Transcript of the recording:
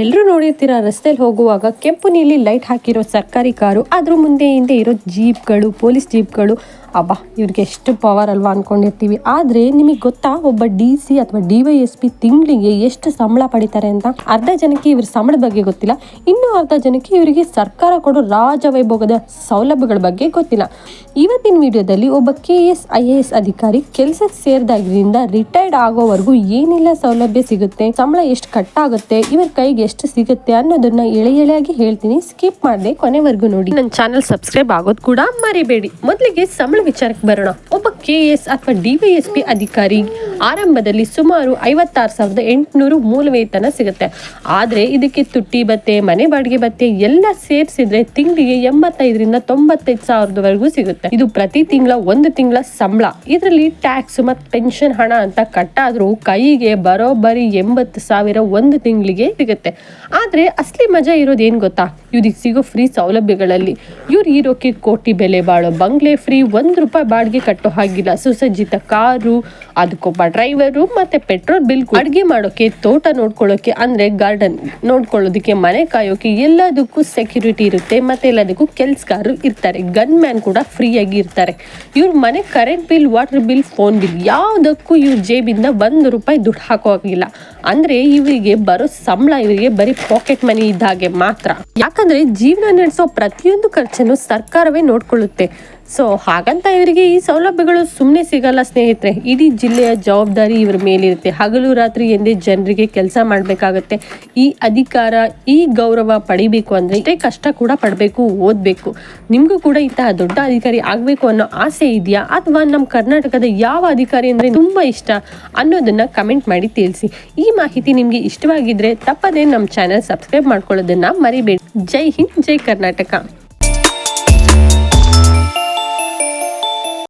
ಎಲ್ಲರೂ ನೋಡಿರ್ತೀರ ರಸ್ತೆಯಲ್ಲಿ ಹೋಗುವಾಗ ಕೆಂಪು ನೀಲಿ ಲೈಟ್ ಹಾಕಿರೋ ಸರ್ಕಾರಿ ಕಾರು ಅದ್ರ ಮುಂದೆ ಹಿಂದೆ ಇರೋ ಜೀಪ್ಗಳು, ಪೊಲೀಸ್ ಜೀಪ್ಗಳು, ಅಬ್ಬಾ, ಇವ್ರಿಗೆ ಎಷ್ಟು ಪವರ್ ಅಲ್ವಾ ಅನ್ಕೊಂಡಿರ್ತೀವಿ. ಆದರೆ ನಿಮಗೆ ಗೊತ್ತಾ, ಒಬ್ಬ ಡಿ ಸಿ ಅಥವಾ ಡಿ ವೈ ಎಸ್ ಪಿ ತಿಂಗಳಿಗೆ ಎಷ್ಟು ಸಂಬಳ ಪಡಿತಾರೆ ಅಂತ? ಅರ್ಧ ಜನಕ್ಕೆ ಇವ್ರ ಸಂಬಳದ ಬಗ್ಗೆ ಗೊತ್ತಿಲ್ಲ. ಇನ್ನೂ ಅರ್ಧ ಜನಕ್ಕೆ ಇವರಿಗೆ ಸರ್ಕಾರ ಕೊಡೋ ರಾಜವೈಭೋಗದ ಸೌಲಭ್ಯಗಳ ಬಗ್ಗೆ ಗೊತ್ತಿಲ್ಲ. ಇವತ್ತಿನ ವಿಡಿಯೋದಲ್ಲಿ ಒಬ್ಬ K S I A S ಅಧಿಕಾರಿ ಕೆಲಸಕ್ಕೆ ಸೇರಿದಾಗಿನಿಂದ ರಿಟೈರ್ಡ್ ಆಗೋವರೆಗೂ ಏನೆಲ್ಲ ಸೌಲಭ್ಯ ಸಿಗುತ್ತೆ, ಸಂಬಳ ಎಷ್ಟು ಕಟ್ಟಾಗುತ್ತೆ ಇವರ ಕೈಗೆ ಎಷ್ಟು ಸಿಗುತ್ತೆ ಅನ್ನೋದನ್ನ ಎಳೆ ಎಳೆಯಾಗಿ ಹೇಳ್ತೀನಿ. ಸ್ಕಿಪ್ ಮಾಡದೆ ಕೊನೆವರೆಗೂ ನೋಡಿ. ನನ್ನ ಚಾನಲ್ ಸಬ್ಸ್ಕ್ರೈಬ್ ಆಗೋದು ಕೂಡ ಮರಿಬೇಡಿ. ಮೊದಲಿಗೆ ಸಂಬಳ ವಿಚಾರಕ್ಕೆ ಬರೋಣ. ಒಬ್ಬ ಕೆ ಎಸ್ ಅಥವಾ ಡಿ ವೈ ಎಸ್ ಪಿ ಅಧಿಕಾರಿ. ಆರಂಭದಲ್ಲಿ ಸುಮಾರು ಐವತ್ತಾರು ಸಾವಿರದ ಎಂಟುನೂರು ಮೂಲ ವೇತನ ಸಿಗುತ್ತೆ. ಆದರೆ ಇದಕ್ಕೆ ತುಟ್ಟಿ ಭತ್ತೆ ಮನೆ ಬಾಡಿಗೆ ಭತ್ತೆ ಎಲ್ಲ ಸೇರಿಸಿದ್ರೆ ತಿಂಗಳಿಗೆ ಎಂಬತ್ತೈದರಿಂದ ತೊಂಬತ್ತೈದು ಸಾವಿರದವರೆಗೂ ಸಿಗುತ್ತೆ. ಇದು ಪ್ರತಿ ತಿಂಗಳ ಒಂದು ತಿಂಗಳ ಸಂಬಳ. ಇದರಲ್ಲಿ ಟ್ಯಾಕ್ಸ್ ಮತ್ತು ಪೆನ್ಷನ್ ಹಣ ಅಂತ ಕಟ್ಟಾದ್ರೂ ಕೈಗೆ ಬರೋಬ್ಬರಿ ಎಂಬತ್ತು ಸಾವಿರ ಒಂದು ತಿಂಗಳಿಗೆ ಸಿಗುತ್ತೆ. ಆದರೆ ಅಸಲಿ ಮಜಾ ಇರೋದು ಏನು ಗೊತ್ತಾ? ಇವ್ರಿಗೆ ಸಿಗೋ ಫ್ರೀ ಸೌಲಭ್ಯಗಳಲ್ಲಿ. ಇವ್ರು ಇರೋಕೆ ಕೋಟಿ ಬೆಲೆ ಬಾಳೋ ಬಂಗ್ಲೆ ಫ್ರೀ ಒಂದು ರೂಪಾಯಿ ಬಾಡಿಗೆ ಕಟ್ಟೋ ಹಾಗಿಲ್ಲ. ಸುಸಜ್ಜಿತ ಕಾರು ಅದಕ್ಕೊಬ್ಬ ಡ್ರೈವರು ಮತ್ತು ಪೆಟ್ರೋಲ್ ಬಿಲ್ ಅಡುಗೆ ಮಾಡೋಕ್ಕೆ ತೋಟ ನೋಡ್ಕೊಳ್ಳೋಕೆ ಅಂದರೆ ಗಾರ್ಡನ್ ನೋಡ್ಕೊಳ್ಳೋದಕ್ಕೆ, ಮನೆ ಕಾಯೋಕೆ ಎಲ್ಲದಕ್ಕೂ ಸೆಕ್ಯೂರಿಟಿ ಇರುತ್ತೆ. ಮತ್ತು ಎಲ್ಲದಕ್ಕೂ ಕೆಲಸಗಾರರು ಇರ್ತಾರೆ. ಗನ್ ಮ್ಯಾನ್ ಕೂಡ ಫ್ರೀಯಾಗಿ ಇರ್ತಾರೆ. ಇವ್ರ ಮನೆ current bill water bill phone bill ಯಾವುದಕ್ಕೂ ಇವ್ರ ಜೇಬಿಂದ ಒಂದು ರೂಪಾಯಿ ದುಡ್ಡು ಹಾಕೋ ಹಾಗಿಲ್ಲ. ಅಂದರೆ ಇವರಿಗೆ ಬರೋ ಸಂಬಳ ಇವರಿಗೆ ಬರೀ ಪಾಕೆಟ್ ಮನಿ ಇದ್ದ ಹಾಗೆ ಮಾತ್ರ. ಯಾಕಂದ್ರೆ ಜೀವನ ನಡೆಸೋ ಪ್ರತಿಯೊಂದು ಖರ್ಚನ್ನು ಸರ್ಕಾರವೇ ನೋಡ್ಕೊಳ್ಳುತ್ತೆ. ಸೊ ಹಾಗಂತ ಇವರಿಗೆ ಈ ಸೌಲಭ್ಯಗಳು ಸುಮ್ಮನೆ ಸಿಗಲ್ಲ ಸ್ನೇಹಿತರೆ. ಇಡೀ ಜಿಲ್ಲೆಯ ಜವಾಬ್ದಾರಿ ಇವರ ಮೇಲಿರುತ್ತೆ. ಹಗಲು ರಾತ್ರಿ ಎಂದೇ ಜನರಿಗೆ ಕೆಲಸ ಮಾಡಬೇಕಾಗತ್ತೆ. ಈ ಅಧಿಕಾರ, ಈ ಗೌರವ ಪಡಿಬೇಕು ಅಂದರೆ ಇಷ್ಟೇ ಕಷ್ಟ ಕೂಡ ಪಡಬೇಕು, ಓದಬೇಕು. ನಿಮಗೂ ಕೂಡ ಇಂತಹ ದೊಡ್ಡ ಅಧಿಕಾರಿ ಆಗಬೇಕು ಅನ್ನೋ ಆಸೆ ಇದೆಯಾ? ಅಥವಾ ನಮ್ಮ ಕರ್ನಾಟಕದ ಯಾವ ಅಧಿಕಾರಿ ಅಂದರೆ ತುಂಬ ಇಷ್ಟ? ಅನ್ನೋದನ್ನು ಕಮೆಂಟ್ ಮಾಡಿ ತಿಳಿಸಿ. ಈ ಮಾಹಿತಿ ನಿಮಗೆ ಇಷ್ಟವಾಗಿದ್ರೆ ತಪ್ಪದೇ ನಮ್ಮ ಚಾನೆಲ್ ಸಬ್ಸ್ಕ್ರೈಬ್ ಮಾಡ್ಕೊಳ್ಳೋದನ್ನು ಮರಿಬೇಡಿ. ಜೈ ಹಿಂದ್, ಜೈ ಕರ್ನಾಟಕ.